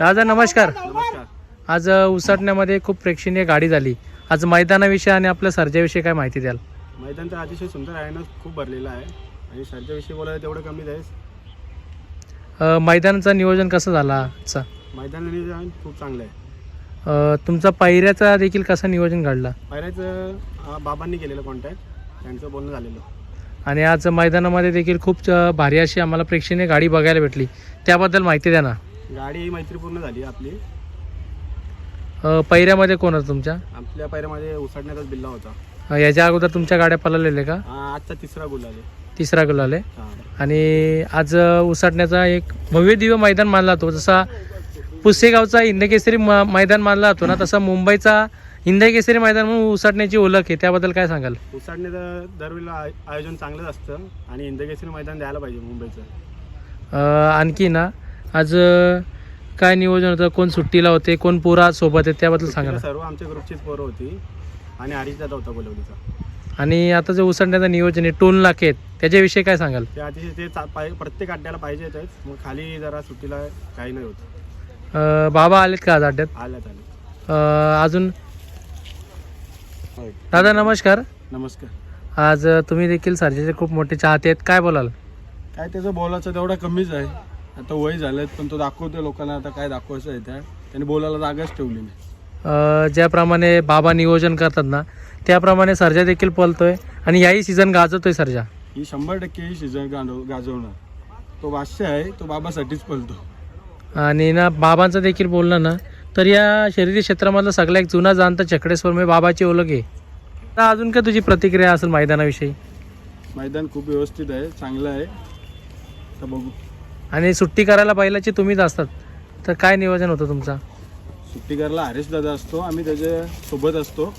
दादा नमस्कार. नमस्कार. आज उसाटण्यामध्ये खूप प्रेक्षणीय गाडी झाली. आज मैदानाविषयी आणि आपल्या सर्जाविषयी काय माहिती द्याल? मैदान तर अतिशय सुंदर आहे ना खूप भरलेलं आहे. आणि सरच्या विषयी बोलायला तेवढं कमीच आहे अ, मैदानाचं नियोजन कसं झाला आजचा? मैदान नियोजन खूप चांगलं आहे. अ, तुमचा पायऱ्याचा देखील कसा नियोजन घडला? पायऱ्याचं बाबांनी केलेलं कॉन्टॅक्ट त्यांचं बोलणं झालेलं. आणि आज मैदानामध्ये देखील खूप अ, भारी अशी आम्हाला प्रेक्षणीय गाडी बघायला भेटली. त्याबद्दल माहिती द्या ना. गाडी ही मैत्रीपूर्ण झाली आपली. अ, पैऱ्यामध्ये कोण होतं तुमच्या? आपल्या पायऱ्यामध्ये उसाडण्याचाच बिल्ला होता. अ, याच्या अगोदर तुमच्या गाड्या पळालेल्या का? आजचा तिसरा गुल आले. तिसरा गुलाल आले. हां. आणि आज अ, उसाटण्याचा एक भव्य दिव्य मैदान मानला जातो. जसा पुसेगावचा हिंदकेसरी म मैदान मानला जातो ना तसा मुंबईचा हिंदकेसरी मैदान म्हणून उसाटण्याची ओळख आहे. त्याबद्दल काय सांगाल? उसाडण्याचं दरवेळेला आय- आयोजन चांगलंच असतं आणि इंदकेसरी मैदान द्यायला पाहिजे मुंबईचं. अ, आणखी ना? आज काय नियोजन होतं? कोण सुट्टीला होते? कोण पोरा सोबत आहे त्याबद्दल सांगा ना. सर्व आमच्या ग्रुपचीच पोरं होती आणि हरीश दादा होता गोलवलीचा आणि आता जे उसाटण्याचं नियोजन आहे टोल नाके आहेत त्याच्याविषयी काय सांगाल? ते अतिशय ते चा- पाय प्रत्येक अड्ड्याला पाहिजेच मग खाली जरा सुट्टीला काही नाही होत. अ, बाबा आलेत का आज अड्ड्यात? आल्यात आले अ, अजून? दादा नमस्कार. नमस्कार. आज अ, तुम्ही देखील सर्जेचे खूप मोठे चाहते आहेत. काय बोलाल? काय त्याचं बोलायचं तेवढा कमीच आहे. आता वय झालं पण तो दाखवतोय लोकांना आता काय दाखवायचं आहे त्या त्याने बोलायला जागाच ठेवली नाही. अ, ज्याप्रमाणे बाबा नियोजन करतात ना त्याप्रमाणे सर्जा देखील पळतोय आणि याही सीझन गाजवतोय सर्जा. ही शंभर टक्के ही सीझन गाजव गाजवणार. तो बादशाह आहे तो बाबासाठीच पळतो. आणि ना बाबांचं देखील बोलणं ना तर या शर्यती क्षेत्रामधला सगळ्या एक जुना जाणता चकडेश्वर मी बाबाची ओळख आहे. आता अजून काय तुझी प्रतिक्रिया असेल मैदानाविषयी? मैदान खूप व्यवस्थित आहे चांगलं आहे. तर बघू. आणि सुट्टी करायला बैलाची तुम्हीच असतात. तर काय नियोजन होतं तुमचा? सुट्टी करायला हरेश दादा असतो आम्ही त्याच्या सोबत असतो.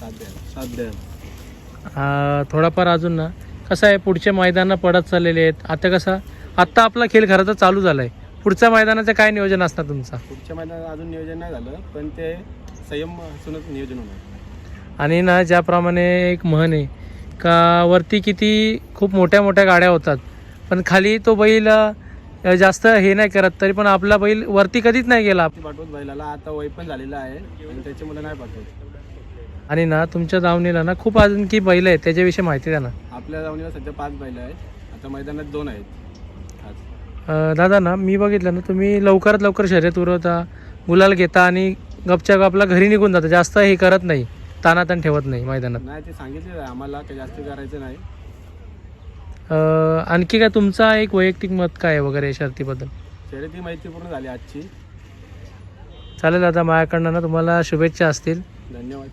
साथ द्यायला साथ द्यायला. अ, थोडाफार अजून ना. कसं आहे पुढचे मैदानं पडत चाललेले आहेत. आता कसं आत्ता आपला खेळ खरं तर चालू झाला आहे पुढच्या मैदानाचं काय नियोजन असणार तुमचा? पुढच्या मैदानात अजून नियोजन नाही झालं पण ते संयम असूनच नियोजन होणार. आणि ना ज्याप्रमाणे एक म्हण आहे का वरती किती खूप मोठ्या मोठ्या गाड्या होतात. पण खाली तो बैल अ, जास्त हे नाही करत तरी पण आपला बैल वरती कधीच नाही गेला. पाठवत बैलाला आता वय पण झालेलं आहे आणि त्याच्यामुळे नाही पाठवत. आणि ना तुमच्या दावणीला ना खूप अजून की बैल आहेत त्याच्याविषयी माहिती द्या ना. आपल्या जाऊनीला सध्या पाच बैल आहेत आता मैदानात दोन आहेत. आज अ, दादा ना मी बघितलं ना तुम्ही लवकरात लवकर शर्यत उरवता गुलाल घेता आणि गपच्या गपला घरी निघून जाता जास्त हे करत नाही तानातान ठेवत नाही मैदानात. नाही ते सांगितलेलं आहे आम्हाला काही जास्त करायचं नाही. आणखी काय तुमचा एक वैयक्तिक मत काय आहे वगैरे शर्तीबद्दल? शर्यती मैत्रीपूर्ण झाली आजची. चालेल दादा माझ्याकडनं ना तुम्हाला शुभेच्छा असतील. धन्यवाद.